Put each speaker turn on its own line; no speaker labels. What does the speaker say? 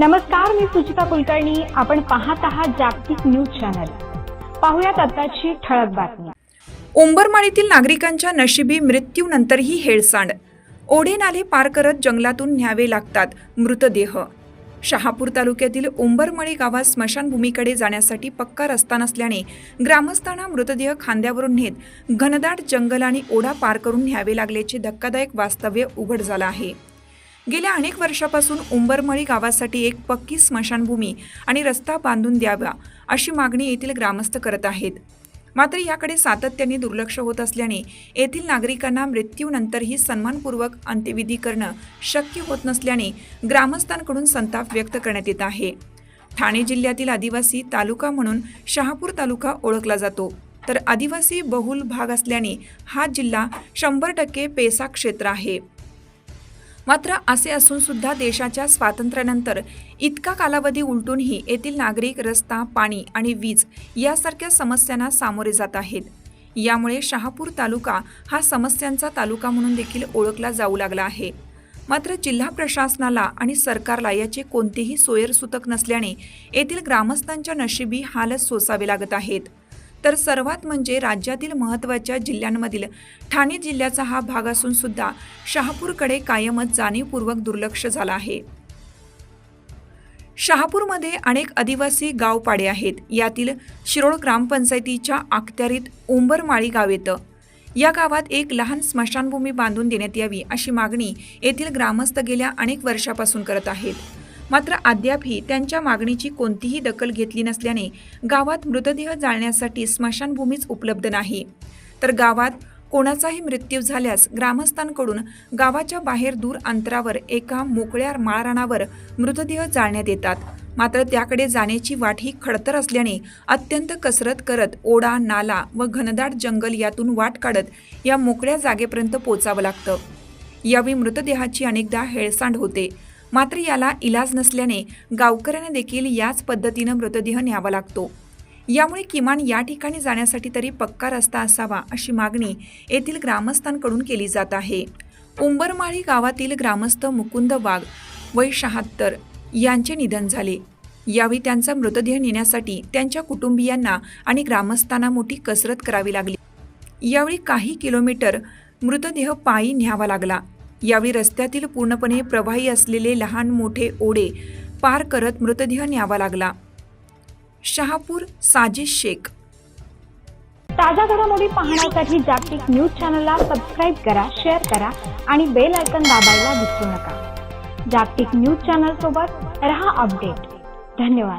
नमस्कार मी सुचिता कुलकर्णी. आपण पाहत आहात जागतिक न्यूज चॅनल. पाहुयात आताची ठळक बातमी.
उंबरमाळीतील नागरिकांच्या नशिबी मृत्यूनंतरही हेळसांड. ओढे नाले पार करत जंगलातून न्यावे लागतात मृतदेह. शहापूर तालुक्यातील उंबरमळी गावात स्मशानभूमीकडे जाण्यासाठी पक्का रस्ता नसल्याने ग्रामस्थांना मृतदेह खांद्यावरून नेत घनदाट जंगल आणि ओढा पार करून न्यावे लागल्याचे धक्कादायक वास्तव्य उघड झालं आहे. गेल्या अनेक वर्षापासून उंबरमळी गावासाठी एक पक्की स्मशानभूमी आणि रस्ता बांधून द्यावा अशी मागणी येथील ग्रामस्थ करत आहेत. मात्र याकडे सातत्याने दुर्लक्ष होत असल्याने येथील नागरिकांना मृत्यूनंतरही सन्मानपूर्वक अंत्यविधी करणं शक्य होत नसल्याने ग्रामस्थांकडून संताप व्यक्त करण्यात येत आहे. ठाणे जिल्ह्यातील आदिवासी तालुका म्हणून शहापूर तालुका ओळखला जातो. तर आदिवासी बहुल भाग असल्याने हा जिल्हा शंभर टक्के पेसा क्षेत्र आहे. मात्र असे असून सुद्धा देशाच्या स्वातंत्र्यानंतर इतका कालावधी उलटूनही येथील नागरिक रस्ता पाणी आणि वीज यासारख्या समस्यांना सामोरे जात आहेत. यामुळे शहापूर तालुका हा समस्यांचा तालुका म्हणून देखील ओळखला जाऊ लागला आहे. मात्र जिल्हा प्रशासनाला आणि सरकारला याचे कोणतेही सोयरसूतक नसल्याने येथील ग्रामस्थांच्या नशिबी हालच सोसावे लागत आहेत. तर सर्वात म्हणजे राज्यातील महत्त्वाच्या जिल्ह्यांमधील ठाणे जिल्ह्याचा हा भाग असून सुद्धा शहापूरकडे कायमच जाणीवपूर्वक दुर्लक्ष झालं आहे. शहापूरमध्ये अनेक आदिवासी गावपाडे आहेत. यातील शिरोळ ग्रामपंचायतीच्या अखत्यारीत उंबरमाळी गाव येतं. या गावात एक लहान स्मशानभूमी बांधून देण्यात यावी अशी मागणी येथील ग्रामस्थ गेल्या अनेक वर्षापासून करत आहेत. मात्र अद्यापही त्यांच्या मागणीची कोणतीही दखल घेतली नसल्याने गावात मृतदेह जाळण्यासाठी स्मशानभूमीच उपलब्ध नाही. तर गावात कोणाचाही मृत्यू झाल्यास ग्रामस्थांकडून गावाच्या बाहेर दूर अंतरावर एका मोकळ्या माळरानावर मृतदेह जाळण्यात येतात. मात्र त्याकडे जाण्याची वाट ही खडतर असल्याने अत्यंत कसरत करत ओढा नाला व घनदाट जंगल यातून वाट काढत या मोकळ्या जागेपर्यंत पोचावं लागतं. यावेळी मृतदेहाची अनेकदा हेळसांड होते. मात्र याला इलाज नसल्याने गावकऱ्यांना देखील याच पद्धतीनं मृतदेह न्यावा लागतो. यामुळे किमान या ठिकाणी जाण्यासाठी तरी पक्का रस्ता असावा अशी मागणी येथील ग्रामस्थांकडून केली जात आहे. उंबरमाळी गावातील ग्रामस्थ मुकुंद वाघ वय शहात्तर यांचे निधन झाले. यावेळी त्यांचा मृतदेह नेण्यासाठी त्यांच्या कुटुंबियांना आणि ग्रामस्थांना मोठी कसरत करावी लागली. यावेळी काही किलोमीटर मृतदेह पायी न्यावा लागला. यावेळी रस्त्यातील पूर्णपणे प्रवाही असलेले लहान मोठे ओढे पार करत मृतदेह न्यावा लागला. शहापूर साजिश शेख.
ताज्या घडामोडी पाहण्यासाठी जागतिक न्यूज चॅनलला सबस्क्राईब करा शेअर करा आणि बेल आयकन दाबायला विसरू नका. जागतिक न्यूज चॅनल सोबत रहा अपडेट. धन्यवाद.